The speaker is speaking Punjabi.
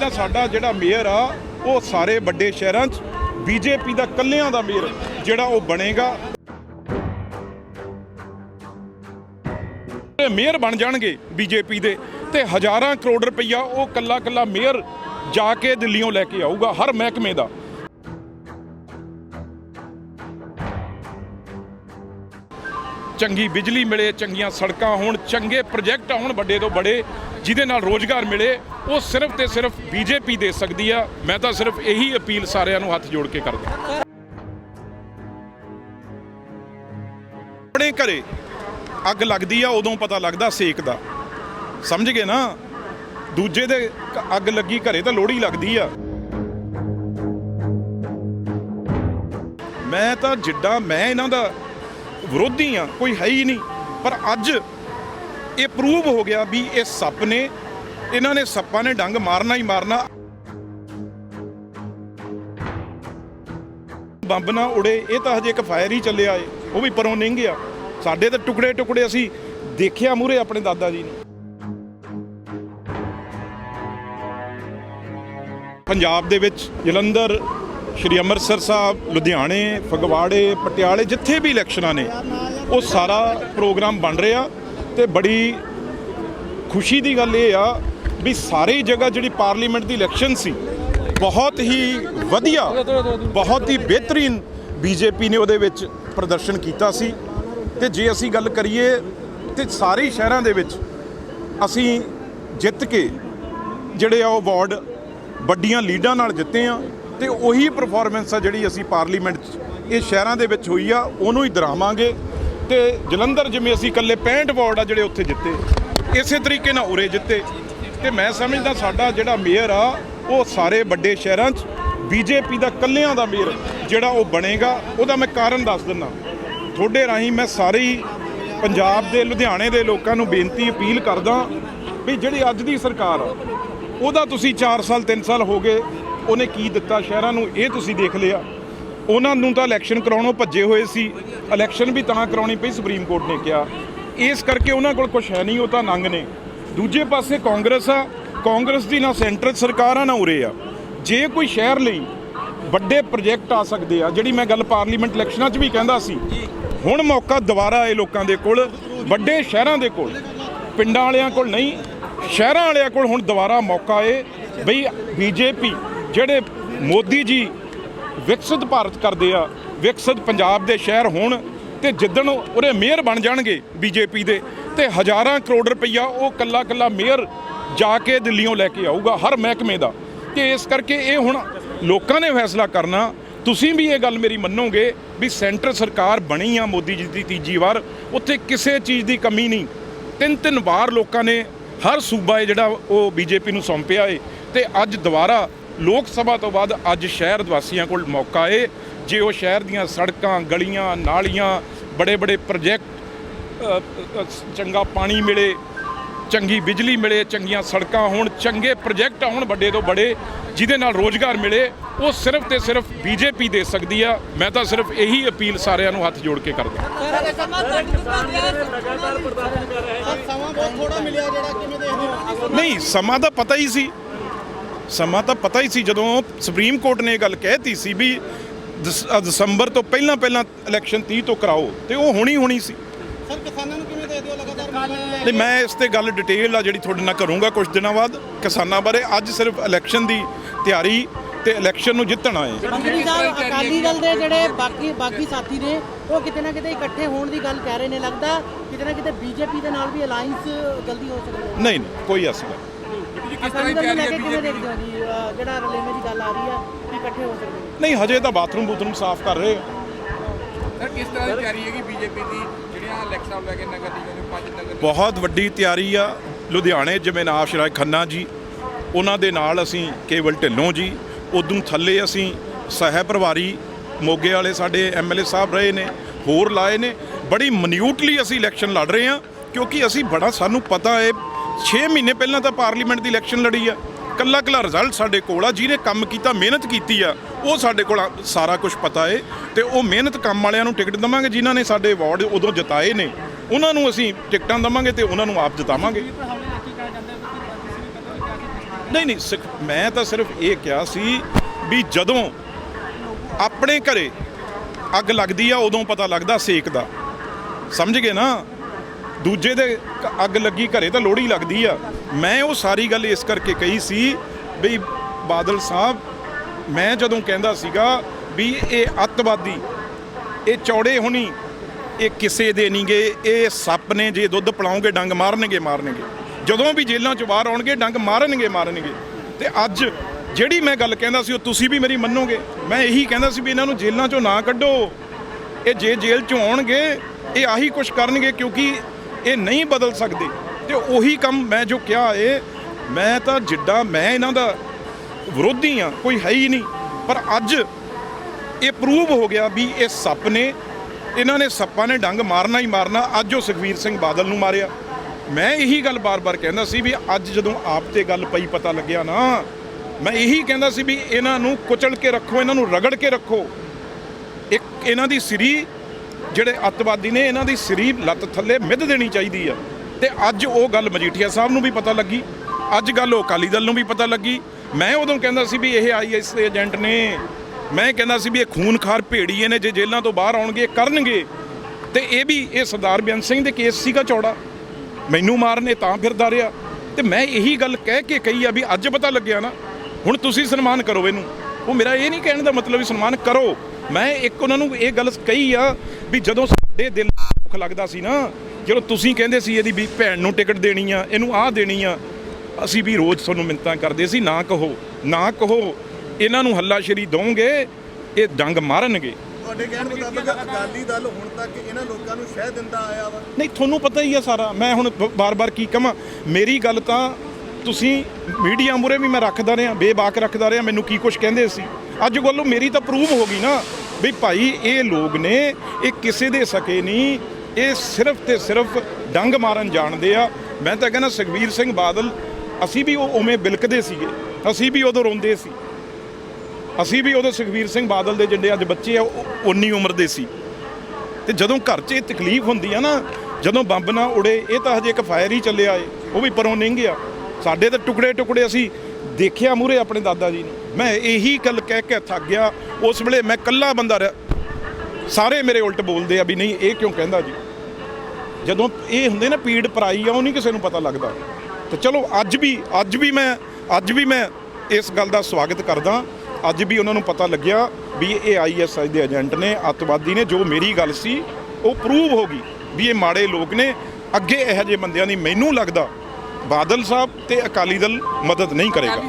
ਤਾਂ ਸਾਡਾ ਜਿਹੜਾ ਮੇਅਰ ਆ, ਉਹ ਸਾਰੇ ਵੱਡੇ ਸ਼ਹਿਰਾਂ 'ਚ ਬੀਜੇਪੀ ਦਾ ਕੱਲਿਆਂ ਦਾ ਮੇਅਰ, ਜਿਹੜਾ ਉਹ ਬਣੇਗਾ। ਮੇਅਰ ਬਣ ਜਾਣਗੇ ਬੀਜੇਪੀ ਦੇ ਤੇ ਹਜ਼ਾਰਾਂ ਕਰੋੜ ਰੁਪਈਆ ਉਹ ਕੱਲਾ ਕੱਲਾ ਮੇਅਰ ਜਾ ਕੇ ਦਿੱਲੀੋਂ ਲੈ ਕੇ ਆਊਗਾ, ਹਰ ਮਹਿਕਮੇ ਦਾ। ਚੰਗੀ ਬਿਜਲੀ ਮਿਲੇ, ਚੰਗੀਆਂ ਸੜਕਾਂ ਹੋਣ, ਚੰਗੇ ਪ੍ਰੋਜੈਕਟ ਹੋਣ ਵੱਡੇ ਤੋਂ ਵੱਡੇ ਜਿਹਦੇ ਨਾਲ ਰੋਜ਼ਗਾਰ ਮਿਲੇ, ਉਹ ਸਿਰਫ ਤੇ ਸਿਰਫ ਬੀਜੇਪੀ ਦੇ ਸਕਦੀ ਆ। ਮੈਂ ਤਾਂ ਸਿਰਫ ਇਹੀ ਅਪੀਲ ਸਾਰਿਆਂ ਨੂੰ ਹੱਥ ਜੋੜ ਕੇ ਕਰਦਾ ਆਪਣੇ ਘਰੇ ਅੱਗ ਲੱਗਦੀ ਆ, ਉਦੋਂ ਪਤਾ ਲੱਗਦਾ ਸੇਕ ਦਾ। ਸਮਝ ਗਏ ਨਾ? ਦੂਜੇ ਦੇ ਅੱਗ ਲੱਗੀ, ਘਰੇ ਤਾਂ ਲੋੜੀ ਲੱਗਦੀ ਆ। ਮੈਂ ਤਾਂ ਜਿੱਡਾ, ਮੈਂ ਇਹਨਾਂ ਦਾ ਵਿਰੋਧੀ ਆ, ਕੋਈ ਹੈ ਹੀ ਨਹੀਂ। ਪਰ ਅੱਜ ਇਹ ਪ੍ਰੂਵ ਹੋ ਗਿਆ ਵੀ ਇਹ ਸੱਪ ਨੇ, ਇਹਨਾਂ ਨੇ ਸੱਪਾਂ ਨੇ ਡੰਗ ਮਾਰਨਾ ਹੀ ਮਾਰਨਾ। ਬੰਬ ਨਾ ਉੜੇ, ਇਹ ਤਾਂ ਹਜੇ ਇੱਕ ਫਾਇਰ ਹੀ ਚੱਲਿਆ ਏ, ਉਹ ਵੀ ਪਰੋਂ ਨਿੰਗ ਗਿਆ। ਸਾਡੇ ਤਾਂ ਟੁਕੜੇ ਟੁਕੜੇ ਅਸੀਂ ਦੇਖਿਆ ਮੂਰੇ ਆਪਣੇ ਦਾਦਾ ਜੀ ਨੂੰ। ਪੰਜਾਬ ਦੇ ਵਿੱਚ ਜਲੰਧਰ, ਸ਼੍ਰੀ ਅੰਮ੍ਰਿਤਸਰ ਸਾਹਿਬ, ਲੁਧਿਆਣੇ, ਫਗਵਾੜੇ, ਪਟਿਆਲੇ, ਜਿੱਥੇ ਵੀ ਇਲੈਕਸ਼ਨਾਂ ਨੇ, ਉਹ ਸਾਰਾ ਪ੍ਰੋਗਰਾਮ ਬਣ ਰਿਹਾ। ਤੇ ਬੜੀ ਖੁਸ਼ੀ ਦੀ ਗੱਲ ਇਹ ਆ ਵੀ ਸਾਰੀ ਜਗ੍ਹਾ ਜਿਹੜੀ ਪਾਰਲੀਮੈਂਟ ਦੀ ਇਲੈਕਸ਼ਨ ਸੀ, ਬਹੁਤ ਹੀ ਵਧੀਆ, ਬਹੁਤ ਹੀ ਬਿਹਤਰੀਨ ਬੀਜੇਪੀ ਨੇ ਉਹਦੇ ਵਿੱਚ ਪ੍ਰਦਰਸ਼ਨ ਕੀਤਾ ਸੀ। ਤੇ ਜੇ ਅਸੀਂ ਗੱਲ ਕਰੀਏ ਤੇ ਸਾਰੇ ਸ਼ਹਿਰਾਂ ਦੇ ਵਿੱਚ ਅਸੀਂ ਜਿੱਤ ਕੇ ਜਿਹੜੇ ਆ ਉਹ ਅਵਾਰਡ ਵੱਡੀਆਂ ਲੀਡਾਂ ਨਾਲ ਜਿੱਤੇ ਆ ਤੇ ਉਹੀ ਪਰਫਾਰਮੈਂਸ ਆ ਜਿਹੜੀ ਅਸੀਂ ਪਾਰਲੀਮੈਂਟ 'ਚ, ਇਹ ਸ਼ਹਿਰਾਂ ਦੇ ਵਿੱਚ ਹੋਈ ਆ, ਉਹਨੂੰ ਹੀ ਦਰਾਵਾਂਗੇ। ਤੇ ਜਲੰਧਰ ਜਿਵੇਂ ਅਸੀਂ ਇਕੱਲੇ 65 ਵਾਰਡ ਆ ਜਿਹੜੇ ਉੱਥੇ ਜਿੱਤੇ, ਇਸੇ ਤਰੀਕੇ ਨਾਲ ਉਰੇ ਜਿੱਤੇ। ਤੇ ਮੈਂ ਸਮਝਦਾ ਸਾਡਾ ਜਿਹੜਾ ਮੇਅਰ ਆ, ਉਹ ਸਾਰੇ ਵੱਡੇ ਸ਼ਹਿਰਾਂ 'ਚ ਬੀਜੇਪੀ ਦਾ ਕੱਲਿਆਂ ਦਾ ਮੇਅਰ, ਜਿਹੜਾ ਉਹ ਬਣੇਗਾ, ਉਹਦਾ ਮੈਂ ਕਾਰਨ ਦੱਸ ਦਿੰਦਾ। ਤੁਹਾਡੇ ਰਾਹੀਂ ਮੈਂ ਸਾਰੇ ਹੀ ਪੰਜਾਬ ਦੇ, ਲੁਧਿਆਣੇ ਦੇ ਲੋਕਾਂ ਨੂੰ ਬੇਨਤੀ, ਅਪੀਲ ਕਰਦਾ ਵੀ ਜਿਹੜੀ ਅੱਜ ਦੀ ਸਰਕਾਰ ਆ, ਉਹਦਾ ਤੁਸੀਂ 4 ਸਾਲ 3 ਸਾਲ ਹੋ ਗਏ, ਉਹਨੇ ਕੀ ਦਿੱਤਾ, ਸ਼ਹਿਰਾਂ ਨੂੰ ਇਹ ਤੁਸੀਂ ਦੇਖ ਲਿਆ। ਉਹਨਾਂ ਨੂੰ ਤਾਂ ਇਲੈਕਸ਼ਨ ਕਰਾਉਣੋਂ ਭੱਜੇ ਹੋਏ ਸੀ। ਇਲੈਕਸ਼ਨ ਵੀ ਤਾਂ ਕਰਾਉਣੀ ਪਈ, ਸੁਪਰੀਮ ਕੋਰਟ ਨੇ ਕਿਹਾ। ਇਸ ਕਰਕੇ ਉਹਨਾਂ ਕੋਲ ਕੁਝ ਹੈ ਨਹੀਂ, ਉਹ ਤਾਂ ਨੰਗ ਨੇ। ਦੂਜੇ ਪਾਸੇ ਕਾਂਗਰਸ ਆ, ਕਾਂਗਰਸ ਦੀ ਨਾ ਸੈਂਟਰ ਸਰਕਾਰ ਆ, ਨਾ ਉਰੇ ਆ। ਜੇ ਕੋਈ ਸ਼ਹਿਰ ਲਈ ਵੱਡੇ ਪ੍ਰੋਜੈਕਟ ਆ ਸਕਦੇ ਆ, ਜਿਹੜੀ ਮੈਂ ਗੱਲ ਪਾਰਲੀਮੈਂਟ ਇਲੈਕਸ਼ਨਾਂ 'ਚ ਵੀ ਕਹਿੰਦਾ ਸੀ, ਹੁਣ ਮੌਕਾ ਦੁਬਾਰਾ ਇਹ ਲੋਕਾਂ ਦੇ ਕੋਲ, ਵੱਡੇ ਸ਼ਹਿਰਾਂ ਦੇ ਕੋਲ, ਪਿੰਡਾਂ ਵਾਲਿਆਂ ਕੋਲ ਨਹੀਂ, ਸ਼ਹਿਰਾਂ ਵਾਲਿਆਂ ਕੋਲ ਹੁਣ ਦੁਬਾਰਾ ਮੌਕਾ ਏ ਬਈ ਬੀਜੇਪੀ, ਜਿਹੜੇ ਮੋਦੀ ਜੀ ਵਿਕਸਿਤ ਭਾਰਤ ਕਰਦੇ ਆ, ਵਿਕਸਿਤ ਪੰਜਾਬ ਦੇ ਸ਼ਹਿਰ ਹੋਣ ਤੇ ਜਿੱਦਣ ਉਹਦੇ ਮੇਅਰ ਬਣ ਜਾਣਗੇ ਬੀਜੇਪੀ ਦੇ ਤੇ ਹਜ਼ਾਰਾਂ ਕਰੋੜ ਰੁਪਈਆ ਉਹ ਕੱਲਾ ਕੱਲਾ ਮੇਅਰ ਜਾ ਕੇ ਦਿੱਲੀੋਂ ਲੈ ਕੇ ਆਊਗਾ, ਹਰ ਮਹਿਕਮੇ ਦਾ। ਤੇ ਇਸ ਕਰਕੇ ਇਹ ਹੁਣ ਲੋਕਾਂ ਨੇ ਫੈਸਲਾ ਕਰਨਾ, ਤੁਸੀਂ ਵੀ ਇਹ ਗੱਲ ਮੇਰੀ ਮੰਨੋਗੇ ਵੀ ਸੈਂਟਰ ਸਰਕਾਰ ਬਣੀ ਆ ਮੋਦੀ ਜੀ ਦੀ ਤੀਜੀ ਵਾਰ, ਉੱਥੇ ਕਿਸੇ ਚੀਜ਼ ਦੀ ਕਮੀ ਨਹੀਂ। ਤਿੰਨ ਤਿੰਨ ਵਾਰ ਲੋਕਾਂ ਨੇ ਹਰ ਸੂਬਾ ਹੈ ਜਿਹੜਾ ਉਹ ਬੀਜੇਪੀ ਨੂੰ ਸੌਂਪਿਆ ਏ ਤੇ ਅੱਜ ਦੁਬਾਰਾ ਲੋਕ ਸਭਾ ਤੋਂ ਬਾਅਦ ਅੱਜ ਸ਼ਹਿਰ ਵਾਸੀਆਂ ਕੋਲ ਮੌਕਾ ਏ। ਜੇ ਉਹ ਸ਼ਹਿਰ ਦੀਆਂ ਸੜਕਾਂ ਗਲੀਆਂ ਨਾਲੀਆਂ ਬੜੇ ਬੜੇ ਪ੍ਰੋਜੈਕਟ ਚੰਗਾ ਪਾਣੀ ਮਿਲੇ ਚੰਗੀ ਬਿਜਲੀ ਮਿਲੇ ਚੰਗੀਆਂ ਸੜਕਾਂ ਹੋਣ ਚੰਗੇ ਪ੍ਰੋਜੈਕਟ ਆਉਣ ਵੱਡੇ ਤੋਂ ਵੱਡੇ ਜਿਹਦੇ ਨਾਲ ਰੋਜ਼ਗਾਰ ਮਿਲੇ ਉਹ ਸਿਰਫ ਤੇ ਸਿਰਫ ਬੀਜੇਪੀ ਦੇ ਸਕਦੀ ਆ। ਮੈਂ ਤਾਂ ਸਿਰਫ ਇਹੀ ਅਪੀਲ ਸਾਰਿਆਂ ਨੂੰ ਹੱਥ ਜੋੜ ਕੇ ਕਰਦਾ ਨਹੀਂ ਸਮਾਂ ਤਾਂ ਪਤਾ ਹੀ ਸੀ। ਸਮਾਂ ਤਾਂ ਪਤਾ ਹੀ ਸੀ ਜਦੋਂ ਸੁਪਰੀਮ ਕੋਰਟ ਨੇ ਇਹ ਗੱਲ ਕਹਿਤੀ ਸੀ ਵੀ ਦਸੰਬਰ ਤੋਂ ਪਹਿਲਾਂ ਪਹਿਲਾਂ ਇਲੈਕਸ਼ਨ 30 ਤੋਂ ਕਰਾਓ ਤੇ ਉਹ ਹੋਣੀ ਹੋਣੀ ਸੀ। ਸਰ ਕਿਸਾਨਾਂ ਨੂੰ ਕਿਵੇਂ ਦੇਖਦੇ ਹੋ ਲਗਾਤਾਰ? ਤੇ ਮੈਂ ਇਸ ਤੇ ਗੱਲ ਡਿਟੇਲ ਆ ਜਿਹੜੀ ਤੁਹਾਡੇ ਨਾਲ ਕਰੂੰਗਾ ਕੁਝ ਦਿਨਾਂ ਬਾਅਦ। ਕਿਸਾਨਾਂ ਬਾਰੇ ਅੱਜ ਸਿਰਫ ਇਲੈਕਸ਼ਨ ਦੀ ਤਿਆਰੀ ਤੇ ਇਲੈਕਸ਼ਨ ਨੂੰ ਜਿੱਤਣਾ ਹੈ ਅਕਾਲੀ ਦਲ ਦੇ ਜਿਹੜੇ ਬਾਕੀ ਬਾਕੀ ਸਾਥੀ ਨੇ ਉਹ ਕਿਤੇ ਨਾ ਕਿਤੇ ਇਕੱਠੇ ਹੋਣ ਦੀ ਗੱਲ ਕਹਿ ਰਹੇ ਨੇ। ਲੱਗਦਾ ਕਿਤੇ ਨਾ ਕਿਤੇ ਬੀਜੇਪੀ ਦੇ ਨਾਲ ਵੀ ਅਲਾਈਅੰਸ ਜਲਦੀ ਹੋ ਸਕਦੀ ਹੈ। ਨਹੀਂ ਨਹੀਂ ਕੋਈ ਨਹੀਂ। ਅਕਾਲੀ ਦਲ ਨੂੰ ਲੈ ਕੇ ਕਿਵੇਂ ਦੇਖਦੇ ਹੋ ਜੀ ਅਹ ਜਿਹੜਾ ਰਲੇਵੇਂ ਦੀ ਗੱਲ ਆ ਰਹੀ ਹੈ ਕਿ ਇਕੱਠੇ ਹੋ ਸਕਦੇ ਨੇ ਨਹੀਂ ਹਜੇ ਤਾਂ ਬਾਥਰੂਮ ਬੂਥਰੂਮ ਸਾਫ਼ ਕਰ ਰਹੇ ਆ। ਸਰ ਕਿਸ ਤਰ੍ਹਾਂ ਦੀ ਤਿਆਰੀ ਹੈਗੀ ਬੀਜੇਪੀ ਦੀ? ਜਿਹੜੀਆਂ ਇਲੈਕਸ਼ਨਾਂ ਨੂੰ ਲੈ ਕੇ ਨਗਰ ਨਿਗਮ ਦੇ ਪੰਜ ਨਗਰ ਬਹੁਤ ਵੱਡੀ ਤਿਆਰੀ ਆ। ਲੁਧਿਆਣੇ ਜਿਵੇਂ ਨਾਬ ਸ਼ਰਾਜ ਖੰਨਾ ਜੀ ਉਹਨਾਂ ਦੇ ਨਾਲ ਅਸੀਂ ਕੇਵਲ ਢਿੱਲੋਂ ਜੀ ਉਦੋਂ ਥੱਲੇ ਅਸੀਂ ਸਹਿ ਪ੍ਰਭਾਰੀ ਮੋਗੇ ਵਾਲੇ ਸਾਡੇ ਐਮਐਲਏ ਸਾਹਿਬ ਰਹੇ ਨੇ ਹੋਰ ਲਾਏ ਨੇ। ਬੜੀ ਮਨਿਊਟਲੀ ਅਸੀਂ ਇਲੈਕਸ਼ਨ ਲੜ ਰਹੇ ਹਾਂ ਕਿਉਂਕਿ ਅਸੀਂ ਬੜਾ ਸਾਨੂੰ ਪਤਾ ਹੈ 6 ਮਹੀਨੇ ਪਹਿਲਾਂ ਤਾਂ ਪਾਰਲੀਮੈਂਟ ਦੀ ਇਲੈਕਸ਼ਨ ਲੜੀ ਆ। ਕੱਲਾ ਕੱਲਾ ਰਿਜ਼ਲਟ ਸਾਡੇ ਕੋਲ ਆ, ਜਿਹਨੇ ਕੰਮ ਕੀਤਾ, ਮਿਹਨਤ ਕੀਤੀ ਆ, ਉਹ ਸਾਡੇ ਕੋਲ ਸਾਰਾ ਕੁਝ ਪਤਾ ਏ। ਤੇ ਉਹ ਮਿਹਨਤ ਕੰਮ ਵਾਲਿਆਂ ਨੂੰ ਟਿਕਟ ਦਵਾਂਗੇ, ਜਿਨ੍ਹਾਂ ਨੇ ਸਾਡੇ ਵਾਰਡ ਉਦੋਂ ਜਿਤਾਏ ਨੇ। ਉਹਨਾਂ ਨੂੰ ਅਸੀਂ ਟਿਕਟਾਂ ਦਵਾਂਗੇ ਤੇ ਉਹਨਾਂ ਨੂੰ ਆਪ ਜਿਤਾਵਾਂਗੇ। ਨਹੀਂ ਨਹੀਂ ਸਿੱਖ ਮੈਂ ਤਾਂ ਸਿਰਫ ਇਹ ਕਿਹਾ ਸੀ ਵੀ ਜਦੋਂ ਆਪਣੇ ਘਰੇ ਅੱਗ ਲੱਗਦੀ ਆ, ਉਦੋਂ ਪਤਾ ਲੱਗਦਾ ਸੇਕ ਦਾ। ਸਮਝ ਗਏ ਨਾ? ਦੂਜੇ ਦੇ ਅੱਗ ਲੱਗੀ ਘਰੇ ਤਾਂ ਲੋੜੀ ਲੱਗਦੀ ਆ। ਮੈਂ ਉਹ ਸਾਰੀ ਗੱਲ ਇਸ ਕਰਕੇ ਕਹੀ ਸੀ ਵੀ ਬਾਦਲ ਸਾਹਿਬ, ਮੈਂ ਜਦੋਂ ਕਹਿੰਦਾ ਸੀਗਾ ਵੀ ਇਹ ਅੱਤਵਾਦੀ, ਇਹ ਚੌੜੇ ਹੋਣੀ, ਇਹ ਕਿਸੇ ਦੇ ਨਹੀਂਗੇ ਇਹ ਸੱਪ ਨੇ ਜੇ ਦੁੱਧ ਪਿਲਾਓਗੇ ਡੰਗ ਮਾਰਨਗੇ ਮਾਰਨਗੇ। ਜਦੋਂ ਵੀ ਜੇਲ੍ਹਾਂ ਚੋਂ ਬਾਹਰ ਆਉਣਗੇ, ਡੰਗ ਮਾਰਨਗੇ ਮਾਰਨਗੇ। ਤੇ ਅੱਜ ਜਿਹੜੀ ਮੈਂ ਗੱਲ ਕਹਿੰਦਾ ਸੀ ਉਹ ਤੁਸੀਂ ਵੀ ਮੇਰੀ ਮੰਨੋਗੇ। ਮੈਂ ਇਹੀ ਕਹਿੰਦਾ ਸੀ ਵੀ ਇਹਨਾਂ ਨੂੰ ਜੇਲ੍ਹਾਂ ਚੋਂ ਨਾ ਕੱਢੋ। ਇਹ ਜੇ ਜੇਲ੍ਹ ਚੋਂ ਆਉਣਗੇ, ਇਹ ਆਹੀ ਕੁਝ ਕਰਨਗੇ ਕਿਉਂਕਿ ਇਹ ਨਹੀਂ ਬਦਲ ਸਕਦੇ। ਤੇ ਉਹੀ ਕੰਮ ਮੈਂ ਜੋ ਕਿਹਾ ਏ, ਮੈਂ ਤਾਂ ਜਿੱਡਾ, ਮੈਂ ਇਹਨਾਂ ਦਾ ਵਿਰੋਧੀ ਆ ਕੋਈ ਹੈ ਹੀ ਨਹੀਂ। ਪਰ ਅੱਜ ਇਹ ਪ੍ਰੂਵ ਹੋ ਗਿਆ ਵੀ ਇਹ ਸੱਪ ਨੇ, ਇਹਨਾਂ ਨੇ ਸੱਪਾਂ ਨੇ ਡੰਗ ਮਾਰਨਾ ਹੀ ਮਾਰਨਾ, ਅੱਜ ਉਹ ਸੁਖਵੀਰ ਸਿੰਘ ਬਾਦਲ ਨੂੰ ਮਾਰਿਆ। ਮੈਂ ਇਹੀ ਗੱਲ ਬਾਰ-ਬਾਰ ਕਹਿੰਦਾ ਸੀ ਵੀ ਅੱਜ ਜਦੋਂ ਆਪ ਤੇ ਗੱਲ ਪਈ ਪਤਾ ਲੱਗਿਆ ਨਾ, ਮੈਂ ਇਹੀ ਕਹਿੰਦਾ ਸੀ ਵੀ ਇਹਨਾਂ ਨੂੰ ਕੁਚਲ ਕੇ ਰੱਖੋ, ਇਹਨਾਂ ਨੂੰ ਰਗੜ ਕੇ ਰੱਖੋ। ਇੱਕ ਇਹਨਾਂ ਦੀ ਸਿਰੀ ਜਿਹੜੇ ਅੱਤਵਾਦੀ ਨੇ ਇਹਨਾਂ ਦੀ ਸਿਰੀ ਲੱਤ ਥੱਲੇ ਮਿੱਧ ਦੇਣੀ ਚਾਹੀਦੀ ਆ। ਤੇ ਅੱਜ ਉਹ ਗੱਲ ਮਜੀਠੀਆ ਸਾਹਿਬ ਨੂੰ ਵੀ ਪਤਾ ਲੱਗੀ, ਅੱਜ ਗੱਲ ਉਹ ਅਕਾਲੀ ਦਲ ਨੂੰ ਵੀ ਪਤਾ ਲੱਗੀ। ਮੈਂ ਉਦੋਂ ਕਹਿੰਦਾ ਸੀ ਵੀ ਇਹ ਆਈਐਸ ਦੇ ਏਜੰਟ ਨੇ, ਮੈਂ ਕਹਿੰਦਾ ਸੀ ਵੀ ਇਹ ਖੂਨਖਾਰ ਭੇੜੀਏ ਨੇ, ਜੇ ਜੇਲ੍ਹਾਂ ਤੋਂ ਬਾਹਰ ਆਉਣਗੇ ਕਰਨਗੇ। ਤੇ ਇਹ ਵੀ ਇਹ ਸਰਦਾਰ ਬੇਅੰਤ ਸਿੰਘ ਦੇ ਕੇਸ ਸੀਗਾ ਚੌੜਾ। ਮੈਨੂੰ ਮਾਰਨੇ ਤਾਂ ਫਿਰਦਾ ਰਿਹਾ। ਤੇ ਮੈਂ ਇਹੀ ਗੱਲ ਕਹਿ ਕੇ ਕਹੀ ਆ ਵੀ ਅੱਜ ਪਤਾ ਲੱਗਿਆ ਨਾ, ਹੁਣ ਤੁਸੀਂ ਸਨਮਾਨ ਕਰੋ ਇਹਨੂੰ। ਉਹ ਮੇਰਾ ਇਹ ਨਹੀਂ ਕਹਿਣ ਦਾ ਮਤਲਬ ਵੀ ਸਨਮਾਨ ਕਰੋ। ਮੈਂ ਇੱਕ ਉਹਨਾਂ ਨੂੰ ਇਹ ਗੱਲ ਕਹੀ ਆ ਵੀ ਜਦੋਂ ਸਾਡੇ ਦਿਲ ਦੁੱਖ ਲੱਗਦਾ ਸੀ ਨਾ ਜਦੋਂ ਤੁਸੀਂ ਕਹਿੰਦੇ ਸੀ ਇਹਦੀ ਵੀ ਭੈਣ ਨੂੰ ਟਿਕਟ ਦੇਣੀ ਆ ਇਹਨੂੰ ਆਹ ਦੇਣੀ ਆ ਅਸੀਂ ਵੀ ਰੋਜ਼ ਤੁਹਾਨੂੰ ਮਿੰਤਾਂ ਕਰਦੇ ਸੀ ਨਾ ਕਹੋ ਨਾ ਕਹੋ ਇਹਨਾਂ ਨੂੰ ਹੱਲਾਸ਼ੇਰੀ ਦੋਗੇ ਇਹ ਡੰਗ ਮਾਰਨਗੇ। ਤੁਹਾਡੇ ਕਹਿਣ ਮੁਤਾਬਕ ਅਕਾਲੀ ਦਲ ਹੁਣ ਤੱਕ ਇਹਨਾਂ ਲੋਕਾਂ ਨੂੰ ਸ਼ਹਿ ਦਿੰਦਾ ਆਇਆ ਵਾ। ਨਹੀਂ ਤੁਹਾਨੂੰ ਪਤਾ ਹੀ ਆ ਸਾਰਾ ਮੈਂ ਹੁਣ ਬਾਰ-ਬਾਰ ਕੀ ਕਹਾਂ ਮੇਰੀ ਗੱਲ ਤਾਂ ਤੁਸੀਂ ਮੀਡੀਆ ਮੂਰੇ ਵੀ ਮੈਂ ਰੱਖਦਾ ਰਿਹਾ ਬੇਬਾਕ ਰੱਖਦਾ ਰਿਹਾ ਮੈਨੂੰ ਕੀ ਕੁਝ ਕਹਿੰਦੇ ਸੀ। ਅੱਜ ਵੱਲੋਂ ਮੇਰੀ ਤਾਂ ਪ੍ਰੂਵ ਹੋ ਗਈ ਨਾ ਵੀ ਭਾਈ ਇਹ ਲੋਕ ਨੇ, ਇਹ ਕਿਸੇ ਦੇ ਸਕੇ ਨਹੀਂ, ਇਹ ਸਿਰਫ ਤੇ ਸਿਰਫ ਡੰਗ ਮਾਰਨ ਜਾਣਦੇ ਆ। ਮੈਂ ਤਾਂ ਕਹਿੰਦਾ ਸੁਖਵੀਰ ਸਿੰਘ ਬਾਦਲ, ਅਸੀਂ ਵੀ ਉਹ ਉਵੇਂ ਬਿਲਕਦੇ ਸੀਗੇ, ਅਸੀਂ ਵੀ ਉਦੋਂ ਰੋਂਦੇ ਸੀ। ਅਸੀਂ ਵੀ ਉਦੋਂ ਸੁਖਵੀਰ ਸਿੰਘ ਬਾਦਲ ਦੇ ਜਿੰਨੇ ਅੱਜ ਬੱਚੇ ਆ, ਉਹ ਉਨੀ ਉਮਰ ਦੇ ਸੀ। ਤੇ ਜਦੋਂ ਘਰ 'ਚ ਇਹ ਤਕਲੀਫ ਹੁੰਦੀ ਆ ਨਾ, ਜਦੋਂ ਬੰਬ ਨਾ ਉੜੇ, ਇਹ ਤਾਂ ਹਜੇ ਇੱਕ ਫਾਇਰ ਹੀ ਚੱਲਿਆ ਏ, ਉਹ ਵੀ ਪਰੋਂ ਨਹੀਂ ਗਿਆ ਸਾਡੇ ਤਾਂ ਟੁਕੜੇ ਟੁਕੜੇ ਅਸੀਂ ਦੇਖਿਆ ਮੂਰੇ ਆਪਣੇ ਦਾਦਾ ਜੀ ਨੂੰ। ਮੈਂ ਇਹੀ ਗੱਲ ਕਹਿ ਕੇ ਥੱਕ ਗਿਆ। ਉਸ ਵੇਲੇ ਮੈਂ ਇਕੱਲਾ ਬੰਦਾ ਰਿਹਾ। ਸਾਰੇ ਮੇਰੇ ਉਲਟ ਬੋਲਦੇ ਆ ਵੀ ਨਹੀਂ, ਇਹ ਕਿਉਂ ਕਹਿੰਦਾ ਜੀ? ਜਦੋਂ ਇਹ ਹੁੰਦੇ ਨਾ ਪੀੜ ਪਰਾਈ ਆ, ਉਹ ਨਹੀਂ ਕਿਸੇ ਨੂੰ ਪਤਾ ਲੱਗਦਾ। ਤੇ ਚਲੋ, ਅੱਜ ਵੀ ਅੱਜ ਵੀ ਮੈਂ, ਅੱਜ ਵੀ ਮੈਂ ਇਸ ਗੱਲ ਦਾ ਸਵਾਗਤ ਕਰਦਾ। ਅੱਜ ਵੀ ਉਹਨਾਂ ਨੂੰ ਪਤਾ ਲੱਗਿਆ ਵੀ ਇਹ ਆਈਐਸਆਈ ਦੇ ਏਜੰਟ ਨੇ, ਅੱਤਵਾਦੀ ਨੇ, ਜੋ ਮੇਰੀ ਗੱਲ ਸੀ, ਉਹ ਪ੍ਰੂਵ ਹੋ ਗਈ ਵੀ ਇਹ ਮਾੜੇ ਲੋਕ ਨੇ। ਅੱਗੇ ਇਹੋ ਜਿਹੇ ਬੰਦਿਆਂ ਦੀ ਮੈਨੂੰ ਲੱਗਦਾ ਬਾਦਲ ਸਾਹਿਬ ਤੇ ਅਕਾਲੀ ਦਲ ਮਦਦ ਨਹੀਂ ਕਰੇਗਾ।